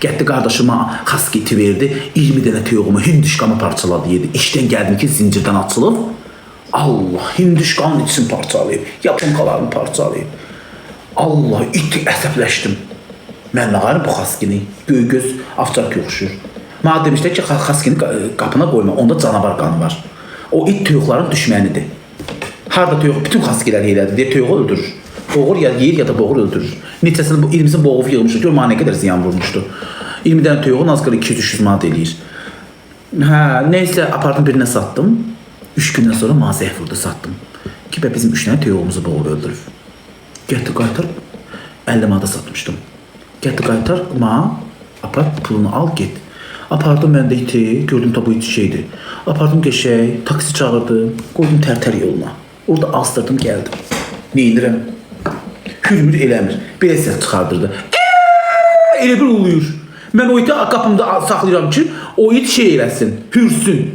Getdi qardaşıma xasketi verdi. 20 dənə toyuğumu hinduşkamı parçaladı yedi. İşdən gəldim ki zincirdən açılıb. Allah hinduşkanın içini parçalayıb. Yapınqalarını parçalayıb. Allah it əsəbləşdim. Mən nağarım bu xaskini. Göygöz avçarki oxşuyur. Mənə demişlər ki, xa- xaskini qa- qapına qoyma. Onda canavar qanı var. O it toyuqların düşmənidir. Harda toyuq bütün xaskilər elədi. Deyir toyuğu öldürür. Boğur ya yeyir ya da boğur öldürür. Neçəsini bu 20'sini boğub yığmışdı. Gör mənə nə qədər ziyan vurmuşdu. 20 dənə toyuğun az qala 200-300 manat eləyir. Hə, nəysə apartın birinə satdım. 3 gündən sonra mazəyə vurdu satdım. Ki bə bizim 3 dənə toyuğumuzu boğub öldürüb. Getdi qaytar 50 manata satmışdım. Getdi qaytar ma apar pulunu al get. Apardım mən də iti, gördüm tabu iti şeydi. Apardım geçək, taksi çağırdım, qoydum tərtər yoluna. Orada astırdım gəldim. Nə edirəm? Hürmür eləmir. Belə səs çıxardırdı. Elə bir uluyur. Mən o iti qapımda saxlayıram ki, o it şey eləsin, hürsün.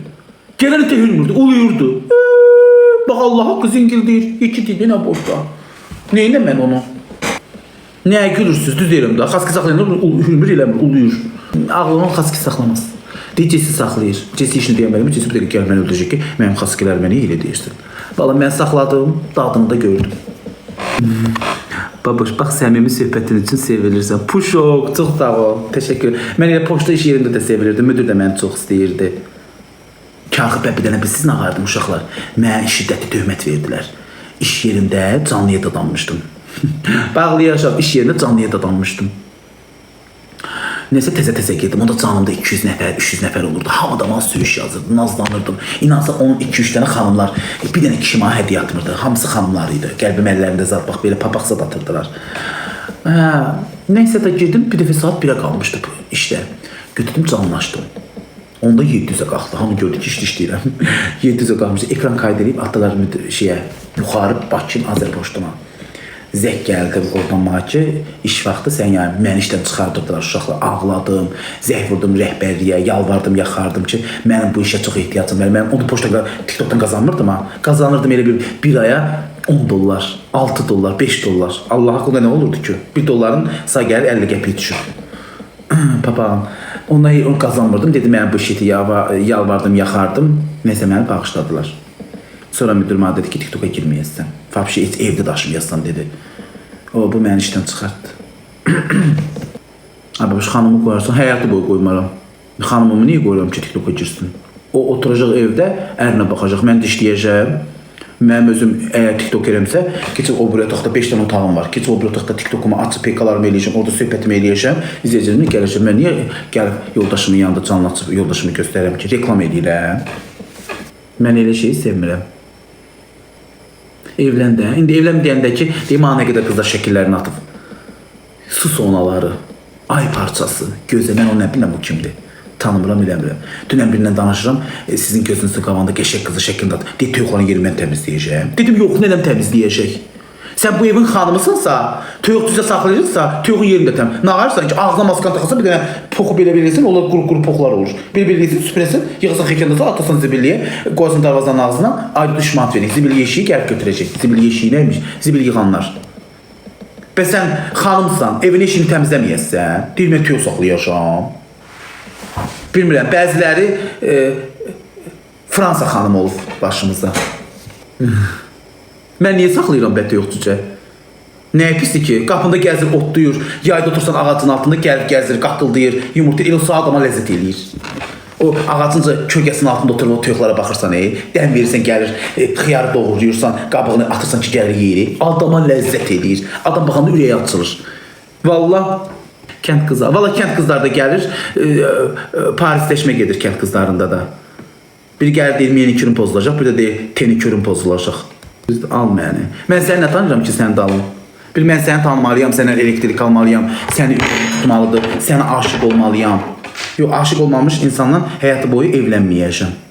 Gələn iti hürmürdü, uluyurdu. Bax Allah haqqı zingil deyir, iki dili nə boşda. Neyinə mən onu? Nəyə gülürsüz? Düz deyirəm də. Xaski saxlayanda hürmür eləmir, uluyur. Ağlını xaski saxlamaz. Deyir, Cesi saxlayır. Cesi işini deyəməliyim. Cesi bir dəqiqə gəl məni öldürəcək ki, mənim xaskilər məni elə deyirsin. Valla mən saxladım, dadını da gördüm. Babuş, bax səmimi söhbətin üçün sevilirsən. Puşoq, çox sağ ol. Təşəkkür. Mən elə poçta iş yerində də sevilirdim. Müdür də məni çox istəyirdi. Kağıb bir dənə biz siz nağardım uşaqlar. Mənə şiddətli töhmət verdilər. İş yerində canlıya dadanmışdım. Bağlayacağam iş yerində canlıya dadanmışdım. Neyse təzə-təzə girdim. Onda canımda 200 nəfər, 300 nəfər olurdu. Hamıda mən söyüş yazırdım, nazlanırdım. İnansa 10-2-3 dənə xanımlar, bir dənə kişi mənə hədiyyə atmırdı. Hamısı xanımlar idi. Qəlbim əllərində zat bax belə papaq zad atırdılar. Hə, nəysə də girdim, bir dəfə saat 1-ə qalmışdı işdə. Götürdüm canlaşdım. Onda 700-ə qalxdı. Hamı gördü ki, işdə işləyirəm. 700-ə qalmışdı. Ekran kayd edib atdılar müd- şeyə, yuxarı Bakın Azərpoçtuna. Zək gəldi mənə ki, iş vaxtı sən yəni məni işdən çıxardırdılar uşaqlar. Ağladım, zəh vurdum rəhbərliyə, yalvardım, yaxardım ki, mənim bu işə çox ehtiyacım var. Mən onu poçta TikTokdan qazanmırdım ha. Qazanırdım elə bir bir aya 10 dollar, 6 dollar, 5 dollar. Allah haqqında nə olurdu ki? 1 dolların say gəlir 50 qəpik düşür. Papağım. Ondan onu qazanmırdım. Dedim mən bu işi yalva, yalvardım, yaxardım. Nəsə məni bağışladılar. Sonra müdür mənə dedi ki, TikToka girməyəsən. Vəbşi heç evdə daşımayasan dedi. O bu məni işdən çıxartdı. Abi bu xanımı qoyarsan, həyatı boyu qoymaram. Xanımımı niyə qoyuram ki, TikToka girsin? O oturacaq evdə, ərinə baxacaq. Mən də işləyəcəm. Mənim özüm əgər TikTok eləmsə, keçib o biri otaqda 5 dənə otağım var. Keçib o biri otaqda TikTokumu açıb PK-larımı eləyəcəm, orada söhbətimi eləyəcəm. İzləyicilərimə gələcəm. Mən niyə gəlib yoldaşımın yanında canlı açıb yoldaşımı göstərirəm ki, reklam eləyirəm? Mən elə şeyi sevmirəm. Evləndə, indi evlən deyəndə ki, deyim nə qədər qızlar şəkillərini atıb. Su sonaları, ay parçası, gözə mən onu nə bilirəm bu kimdir. Tanımıram, eləmirəm. Dünən birindən danışıram, e, sizin gözünüzün qabağında qəşəng qızı şəklində atıb. Deyir, toyuqların yeri mən təmizləyəcəm. Dedim, yox, nələm təmizləyəcək. Sən bu evin xanımısınsa, toyuq düzə saxlayırsa, toyuğun yerində təm. Nağarsan ki, ağzına maskan taxasan bir dənə poxu belə bilirsən, onlar quru-quru poxular olur. Bir bilirsən, süpürəsən, yığırsan xəkəndə atasan zibilliyə, qoyasan darvazanın ağzına, ay düşman verir. Zibil yeşiyi gəlib götürəcək. Zibil yeşiyi nəymiş? Zibil yığanlar. Bəs sən xanımsan, evin işini təmizləməyəsən, deyir mən toyuq saxlayacağam. Bilmirəm, bəziləri e, Fransa xanımı olub başımızda. Mən niyə saxlayıram bətə yox cücə? Nəyə pisdir ki? Qapında gəzir, otlayır. Yayda otursan ağacın altında gəlib gəzir, qaqqıldayır, yumurta elə saat adama ləzzət eləyir. O ağacın kölgəsinin altında oturub o toyuqlara baxırsan, ey, dəm verirsən, gəlir, e, xiyarı doğrayırsan, qabığını atırsan ki, gəlir yeyir. Adama ləzzət eləyir. Adam baxanda ürəyi açılır. Vallah kənd qızlar. Valla kənd qızlar da gəlir, e, e, Parisləşmə gedir kənd qızlarında da. Bir gəlir deyir manikürün pozulacaq, bir də deyir tenikürün pozulacaq. Biz də al məni. Mən səni nə tanıyıram ki, sən dalım. Bir mən səni tanımalıyam, səndən elektrik almalıyam, səni tutmalıdır, sənə aşiq olmalıyam. Yox, aşiq olmamış insanla həyatı boyu evlənməyəcəm.